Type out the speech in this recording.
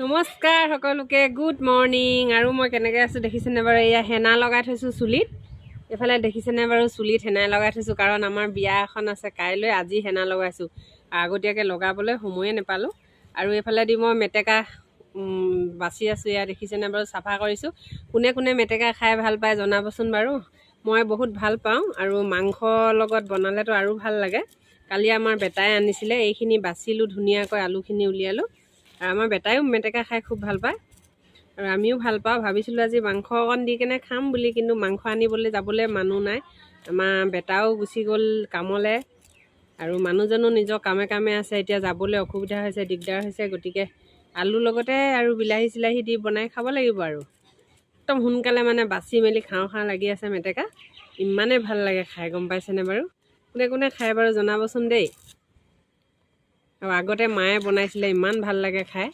নমস্কাৰ সকলোকে good morning আৰু মই কেনেকৈ আছোঁ দেখিছেনে বাৰু? এয়া হেনা লগাই থৈছোঁ চুলিত। এইফালে দেখিছেনে বাৰু? চুলিত হেনা লগাই থৈছোঁ কাৰণ আমাৰ বিয়া এখন আছে কাইলৈ আজি হেনা লগাইছোঁ। আগতীয়াকৈ লগাবলৈ সময়ে নাপালোঁ। আৰু এইফালেদি মই মেটেকা বাচি আছোঁ এয়া দেখিছেনে বাৰু? চাফা কৰিছোঁ। কোনে কোনে মেটেকা খাই ভাল পায় জনাবচোন বাৰু। মই বহুত ভাল পাওঁ আৰু মাংসৰ লগত বনালেতো আৰু ভাল লাগে। কালি আমাৰ বেটাই আনিছিলে এইখিনি বাচিলোঁ ধুনীয়াকৈ আলুখিনি উলিয়ালোঁ। আৰু আমাৰ বেটাইও মেটেকা খাই খুব ভাল পায়। আৰু আমিও ভাল পাওঁ। ভাবিছিলোঁ আজি মাংস অকণ দি কেনে খাম বুলি কিন্তু মাংস আনিবলৈ যাবলৈ মানুহ নাই। আমাৰ বেটাও গুচি গ'ল কামলৈ। আৰু মানুহজনো নিজৰ কামে কামে আছে এতিয়া যাবলৈ অসুবিধা হৈছে দিগদাৰ হৈছে। গতিকে আলুৰ লগতে আৰু বিলাহী চিলাহী দি বনাই খাব লাগিব আৰু। একদম সোনকালে মানে বাচি মেলি খাওঁ খাওঁ লাগি আছে মেটেকা। ইমানেই ভাল লাগে খাই গম পাইছেনে বাৰু? কোনে কোনে খাই বাৰু জনাবচোন দেই। আৰু আগতে মায়ে বনাইছিলে ইমান ভাল লাগে খাই।